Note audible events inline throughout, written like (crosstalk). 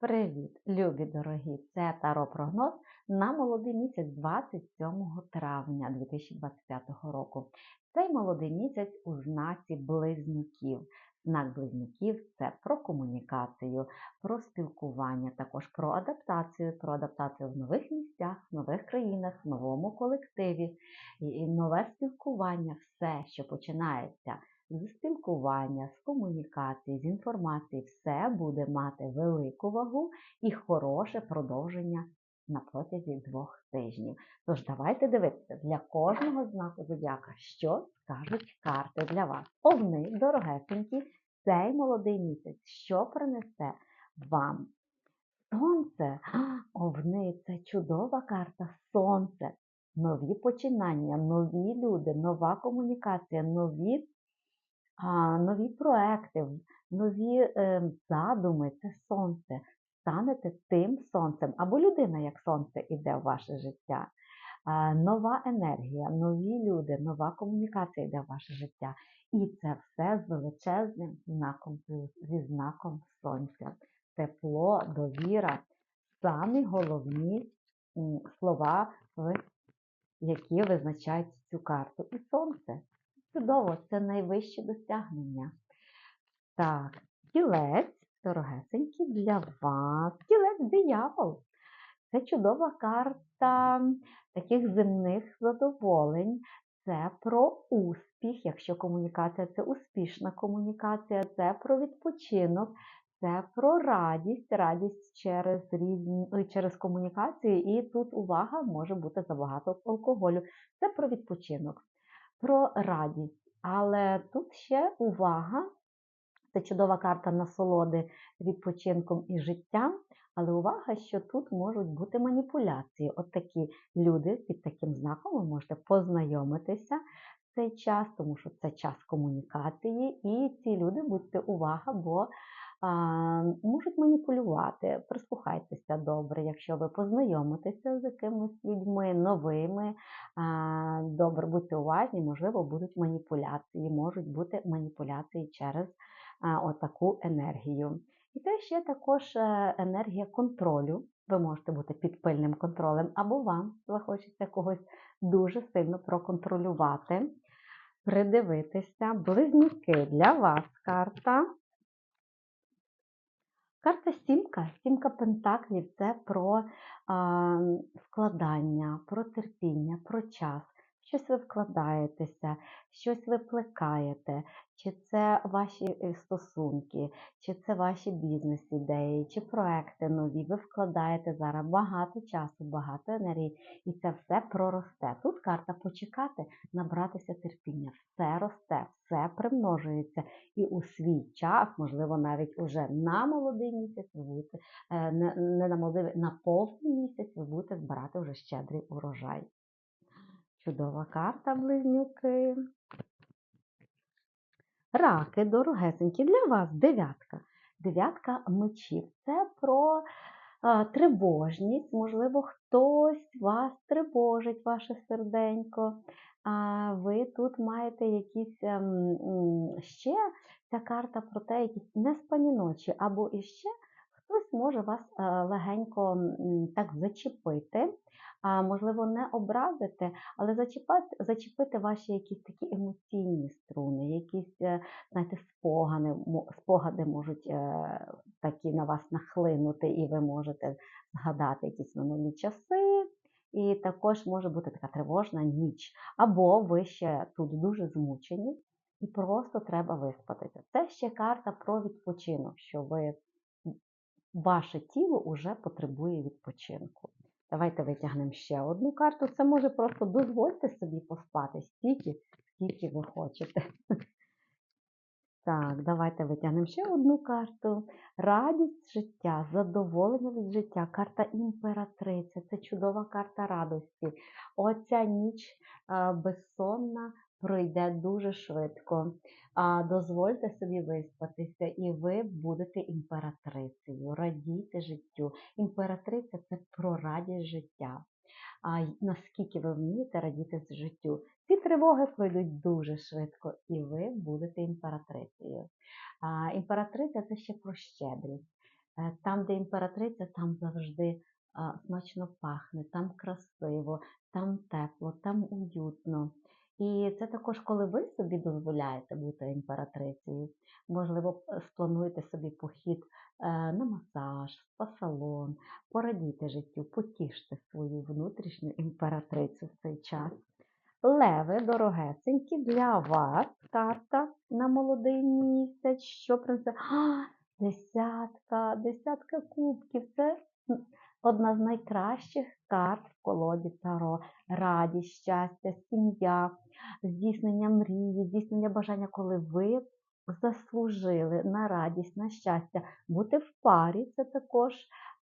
Привіт, любі дорогі! Це Таро прогноз на молодий місяць 27 травня 2025 року. Цей молодий місяць у знаці близнюків. Знак близнюків це про комунікацію, про спілкування, також про адаптацію, про адаптацію в нових місцях, в нових країнах, в новому колективі, і нове спілкування, все, що починається з спілкування, з комунікації, з інформації, все буде мати велику вагу і хороше продовження на протязі двох тижнів. Тож давайте дивитися для кожного знаку зодіака, що скажуть карти для вас. Овни, дорогесенькі, цей молодий місяць, що принесе вам? Сонце, (gasps) овни це чудова карта Сонце. Нові починання, нові люди, нова комунікація, нові нові проекти, нові е, задуми це сонце. Станете тим сонцем, або людина, як сонце, іде в ваше життя. Нова енергія, нові люди, нова комунікація йде в ваше життя. І це все з величезним знаком зі знаком сонця. Тепло, довіра самі головні слова, які визначають цю карту. І сонце. Чудово, це найвище досягнення. Так, тілець, дорогесенький, для вас. Тілець диявол. Це чудова карта таких земних задоволень. Це про успіх, якщо комунікація це успішна комунікація, це про відпочинок, це про радість, радість через різні, через комунікацію, і тут увага може бути забагато алкоголю. Це про відпочинок про радість. Але тут ще увага, це чудова карта насолоди відпочинком і життям. Але увага, що тут можуть бути маніпуляції. От такі люди під таким знаком ви можете познайомитися цей час, тому що це час комунікації, і ці люди будьте увага, бо можуть маніпулювати. Прислухайтеся добре, якщо ви познайомитеся з якимись людьми новими. Добре, будьте уважні, можливо, будуть маніпуляції, можуть бути маніпуляції через отаку енергію. І це ще також е, енергія контролю. Ви можете бути під пильним контролем, або вам захочеться когось дуже сильно проконтролювати, придивитися. Близнюки для вас карта. Карта сімка, сімка пентаклів це про складання, вкладання, про терпіння, про час щось ви вкладаєтеся, щось ви плекаєте, чи це ваші е, стосунки, чи це ваші бізнес-ідеї, чи проекти нові. Ви вкладаєте зараз багато часу, багато енергії, і це все проросте. Тут карта почекати, набратися терпіння. Все росте, все примножується. І у свій час, можливо, навіть уже на молодий місяць ви будете, е, не на молодий, на повний місяць ви будете збирати вже щедрий урожай. Чудова карта близнюки. Раки, дорогесенькі, для вас дев'ятка. Дев'ятка мечів. Це про а, тривожність. Можливо, хтось вас тривожить, ваше серденько. А ви тут маєте якісь ем, ще ця карта про те, якісь неспані ночі, або іще хтось може вас е, легенько так зачепити можливо, не образити, але зачіпати, зачепити ваші якісь такі емоційні струни, якісь е, знаєте, спогади, спогади можуть е, такі на вас нахлинути, і ви можете згадати якісь минулі часи. І також може бути така тривожна ніч. Або ви ще тут дуже змучені, і просто треба виспатися. Це ще карта про відпочинок, що ви, ваше тіло вже потребує відпочинку. Давайте витягнемо ще одну карту. Це може просто дозвольте собі поспати стільки, скільки ви хочете. (laughs) Так, давайте витягнемо ще одну карту. Радість життя, задоволення від життя, карта імператриця. Це чудова карта радості. Оця ніч безсонна пройде дуже швидко. А Дозвольте собі виспатися, і ви будете імператрицею. Радійте життю. Імператриця це про радість життя. А наскільки ви вмієте радіти з життю? Ці тривоги пройдуть дуже швидко, і ви будете імператрицею. А, Імператриця це ще про щедрість. Е, Там, де імператриця, там завжди смачно пахне, там красиво, там тепло, там уютно. І це також, коли ви собі дозволяєте бути імператрицею. Можливо, сплануєте собі похід е, на масаж, спа-салон, порадійте життю, потіште свою внутрішню імператрицю в цей час. Леви, дорогесенькі, для вас карта на молодий місяць. Що принесе? А, десятка, десятка кубків. Це одна з найкращих карт в колоді Таро. Радість, щастя, сім'я, здійснення мрії, здійснення бажання, коли ви заслужили на радість, на щастя. Бути в парі це також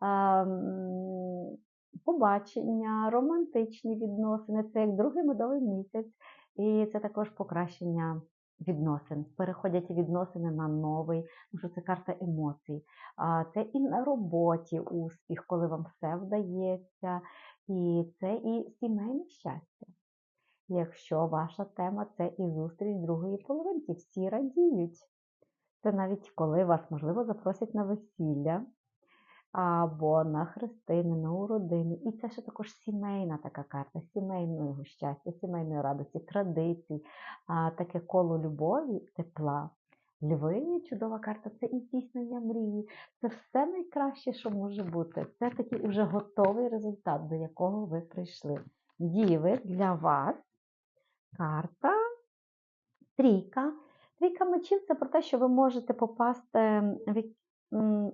а, побачення, романтичні відносини, це як другий медовий місяць, і це також покращення відносин. Переходять відносини на новий, тому що це карта емоцій. Це і на роботі успіх, коли вам все вдається, і це і сімейне щастя. Якщо ваша тема це і зустріч другої половинки, всі радіють. Це навіть коли вас, можливо, запросять на весілля або на хрестини, на уродини. І це ще також сімейна така карта, сімейного щастя, сімейної радості, традицій, таке коло любові, тепла. Льви, чудова карта, це і здійснення мрії. Це все найкраще, що може бути. Це такий уже готовий результат, до якого ви прийшли. Діви, для вас карта трійка. Трійка мечів це про те, що ви можете попасти в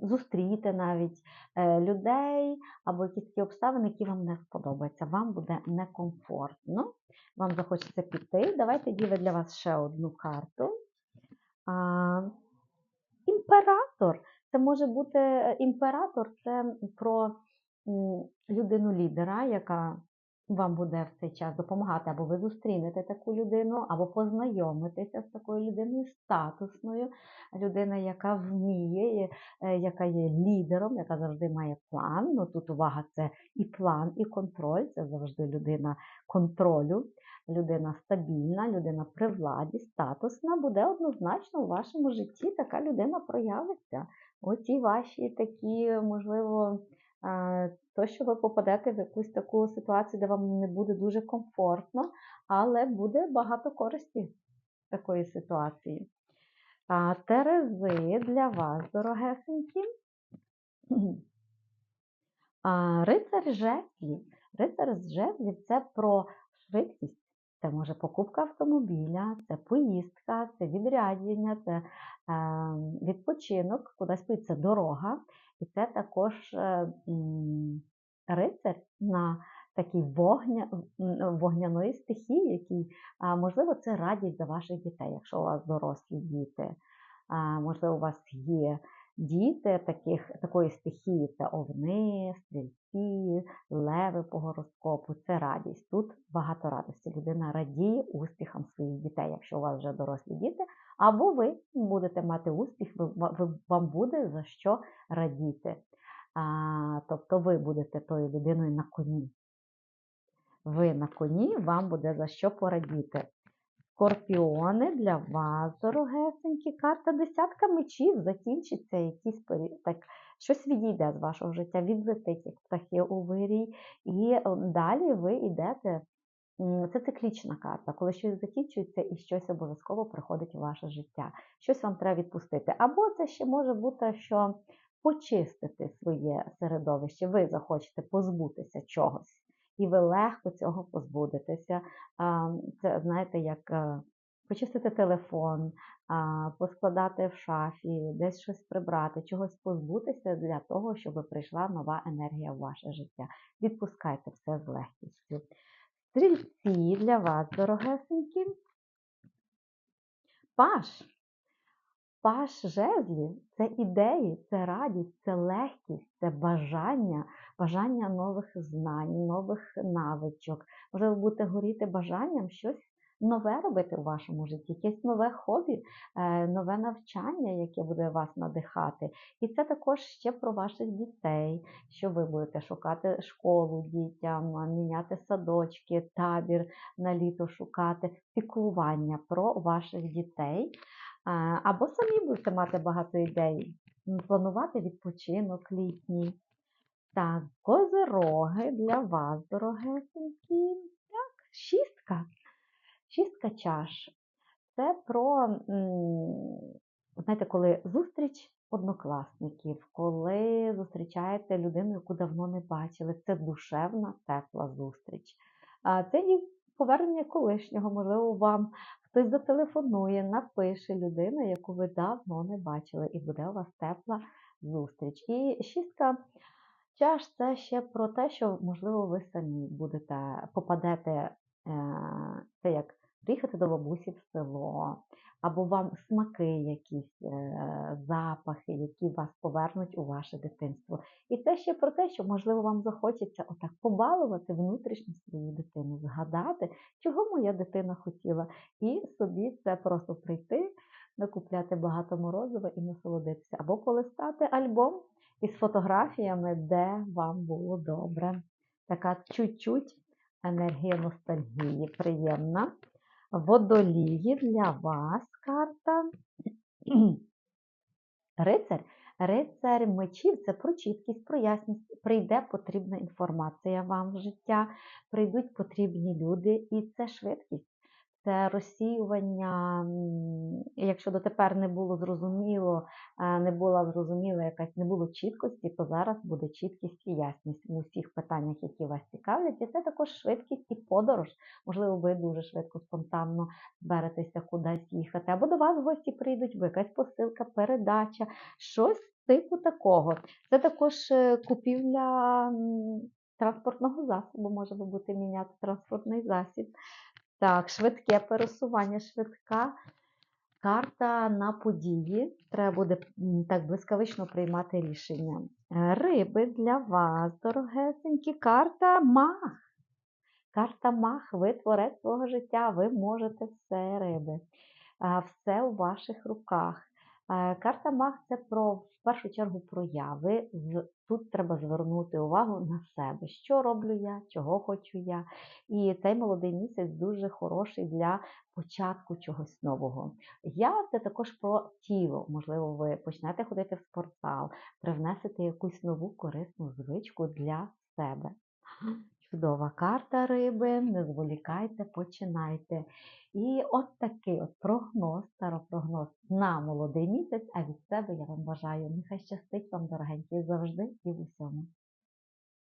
зустріти навіть е, людей або якісь такі обставини, які вам не сподобаються. Вам буде некомфортно, вам захочеться піти. Давайте діви для вас ще одну карту. А, імператор. Це може бути е, імператор, це про людину лідера, яка вам буде в цей час допомагати, або ви зустрінете таку людину, або познайомитеся з такою людиною статусною, людина, яка вміє, е, яка є лідером, яка завжди має план. Ну тут увага, це і план, і контроль. Це завжди людина контролю, людина стабільна, людина при владі, статусна, буде однозначно у вашому житті така людина проявиться. Оці ваші такі, можливо, то, що ви попадете в якусь таку ситуацію, де вам не буде дуже комфортно, але буде багато користі такої ситуації. А, Терези для вас, дорогесенькі. (clears throat) А, Рицар жезлів. Рицар жезлів це про швидкість. Це може покупка автомобіля, це поїздка, це відрядження, це е, відпочинок, кудись це дорога. І це також е, рицар на такій вогня, вогняної стихії, який, можливо, це радість за ваших дітей, якщо у вас дорослі діти. Можливо, у вас є діти таких, такої стихії, це овни, стрільці, леви по гороскопу, це радість. Тут багато радості. Людина радіє успіхам своїх дітей, якщо у вас вже дорослі діти, або ви будете мати успіх, вам буде за що радіти. А, тобто ви будете тою людиною на коні. Ви на коні, вам буде за що порадіти. Скорпіони для вас, дорогесенькі. Карта десятка мечів закінчиться якийсь період. Так, щось відійде з вашого життя, відлетить, як птахи у вирій. І е, далі ви йдете. Це циклічна карта, коли щось закінчується і щось обов'язково приходить у ваше життя. Щось вам треба відпустити. Або це ще може бути, що почистити своє середовище, ви захочете позбутися чогось. І ви легко цього позбудетеся. Це знаєте, як е, почистити телефон, поскладати в шафі, десь щось прибрати, чогось позбутися для того, щоб прийшла нова енергія в ваше життя. Відпускайте все з легкістю. Стрільці для вас, дорогесенькі. Паш. Паш жезлів це ідеї, це радість, це легкість, це бажання, бажання нових знань, нових навичок. Можливо, ви будете горіти бажанням щось нове робити у вашому житті, якесь нове хобі, е, нове навчання, яке буде вас надихати. І це також ще про ваших дітей, що ви будете шукати школу дітям, міняти садочки, табір на літо шукати, піклування про ваших дітей. Або самі будете мати багато ідей, планувати відпочинок літній. Так, козироги для вас, дорогесенькі. Так, шістка. Шістка чаш. Це про, знаєте, коли зустріч однокласників, коли зустрічаєте людину, яку давно не бачили. Це душевна, тепла зустріч. Це і повернення колишнього, можливо, вам хтось зателефонує, напише людина, яку ви давно не бачили, і буде у вас тепла зустріч. І шістка чаш це ще про те, що, можливо, ви самі будете попадете, е, це як приїхати до бабусі в село, або вам смаки якісь, е, запахи, які вас повернуть у ваше дитинство. І це ще про те, що, можливо, вам захочеться отак побалувати внутрішню свою дитину, згадати, чого моя дитина хотіла, і собі це просто прийти, накупляти багато морозива і насолодитися, або полистати альбом із фотографіями, де вам було добре. Така чуть-чуть енергія ностальгії приємна. Водолії для вас карта. (clears throat) Рицар. Рицар мечів це про чіткість, про ясність. Прийде потрібна інформація вам в життя, прийдуть потрібні люди, і це швидкість. Це розсіювання, якщо дотепер не було зрозуміло, е, не була зрозуміла якась, не було чіткості, то зараз буде чіткість і ясність в усіх питаннях, які вас цікавлять. І це також швидкість і подорож. Можливо, ви дуже швидко, спонтанно зберетеся кудись їхати. Або до вас в гості прийдуть, бо якась посилка, передача, щось типу такого. Це також е, купівля транспортного засобу, може ви будете міняти транспортний засіб. Так, швидке пересування, швидка карта на події. Треба буде так блискавично приймати рішення. Риби для вас, дорогесенькі, карта мах. Карта мах, ви творець свого життя, ви можете все риби. Все у ваших руках. Е, Карта мах це про в першу чергу прояви. Тут треба звернути увагу на себе, що роблю я, чого хочу я. І цей молодий місяць дуже хороший для початку чогось нового. Я це також про тіло. Можливо, ви почнете ходити в спортзал, привнесете якусь нову корисну звичку для себе. Чудова карта риби, не зволікайте, починайте. І от такий от прогноз, старопрогноз на молодий місяць. А від себе я вам бажаю, нехай щастить вам, дорогенькі, завжди і в усьому.